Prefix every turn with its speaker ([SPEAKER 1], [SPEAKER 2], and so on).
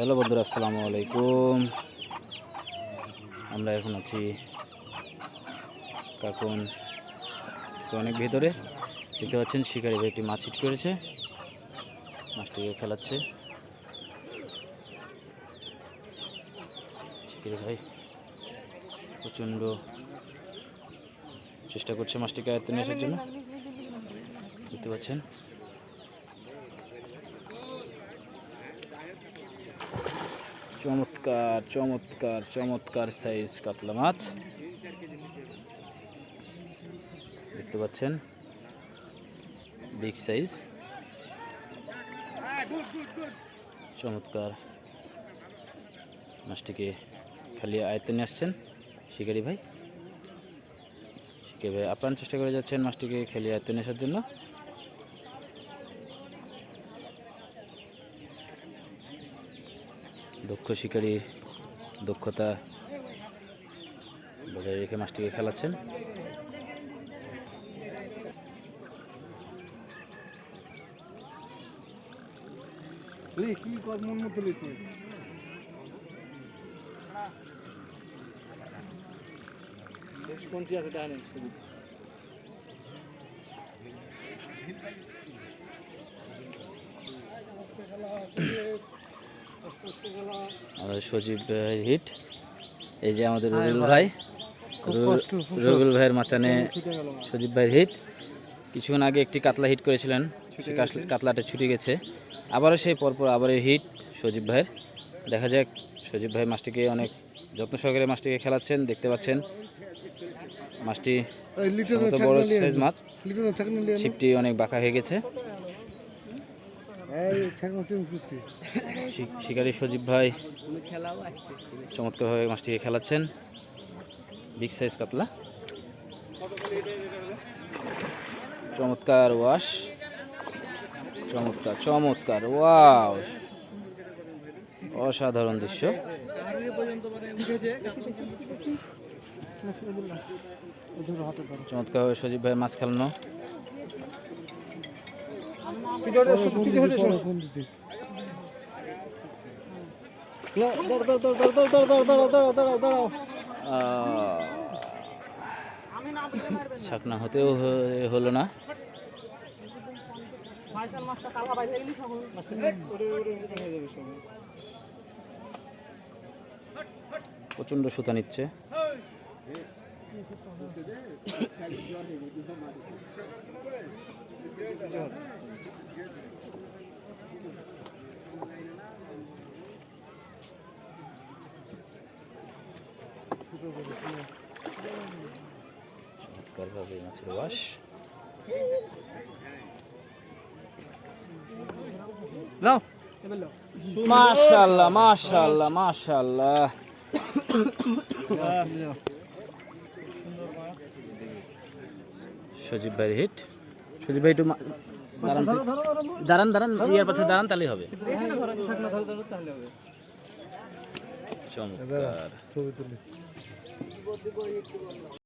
[SPEAKER 1] Hello বন্ধুরা, আসসালামু আলাইকুম। আমরা এখন আছি কাকুন অনেক ভেতরে। দেখতে পাচ্ছেন, শিকারি একটি মাছ হিট করেছে। মাছটিকে খেলাচ্ছে। শিকারি ভাই প্রচণ্ড চেষ্টা করছে মাছটিকে আয়ত্তে নিয়ে আসার জন্য। দেখতে পাচ্ছেন চমৎকার চমৎকার চমৎকার সাইজ কাতলা মাছ। দেখতে পাচ্ছেন? বিগ সাইজ চমৎকার। মাছটিকে খালি আয়ত্তে নিয়ে আসছেন শিকারি ভাই। শিকারি ভাই আপ্রাণ চেষ্টা করে যাচ্ছেন মাছটিকে খালি আয়ত্তে নিয়ে আসার জন্য। দক্ষ শিকারী দক্ষতা বজায় রেখে মাছটিকে খেলাচ্ছেন।
[SPEAKER 2] কোনটি আছে তাহলে খেলা
[SPEAKER 1] আমাদের সজীব ভাইয়ের হিট। এই যে আমাদের রবিউল
[SPEAKER 2] ভাই।
[SPEAKER 1] রবিউল- ভাইয়ের মাচানে সজীব ভাইয়ের হিট। কিছুক্ষণ আগে একটি কাতলা হিট করেছিলেন কাতলাটা ছুটে গেছে। আবারও সেই পরপর আবার হিট সজীব ভাইয়ের। দেখা যাক সজীব ভাই মাছটিকে অনেক যত্ন সহকারে মাছটিকে খেলাচ্ছেন দেখতে পাচ্ছেন। মাছটি বড় সাইজ মাছ। ছিপটি অনেক বাঁকা হয়ে গেছে
[SPEAKER 2] এই থাকলে চেঞ্জ করছি
[SPEAKER 1] শি- শিকারী সজীব ভাই চমৎকারভাবে মাছটিকে খেলাচ্ছেন। বিগ সাইজ কাতলা। চমৎকার ওয়াশ চমৎকার চমৎকার ওয়াও অসাধারণ দৃশ্য। চমৎকারভাবে সজীব ভাই মাছ খেলানো। ছাকনা হতেও হলো না প্রচণ্ড সুতা নিচ্ছে চমৎকারভাবে মাছের
[SPEAKER 2] নাও।
[SPEAKER 1] মাশাল্লাহ মাশাল্লাহ মাশাল্লাহ। সজীব ভাইয়ের হিট সজীব ভাই একটু দাঁড়ান দাঁড়ান দাঁড়ান ইয়ার পাশে দাঁড়ান
[SPEAKER 2] তাহলে হবে।
[SPEAKER 1] চমৎকার।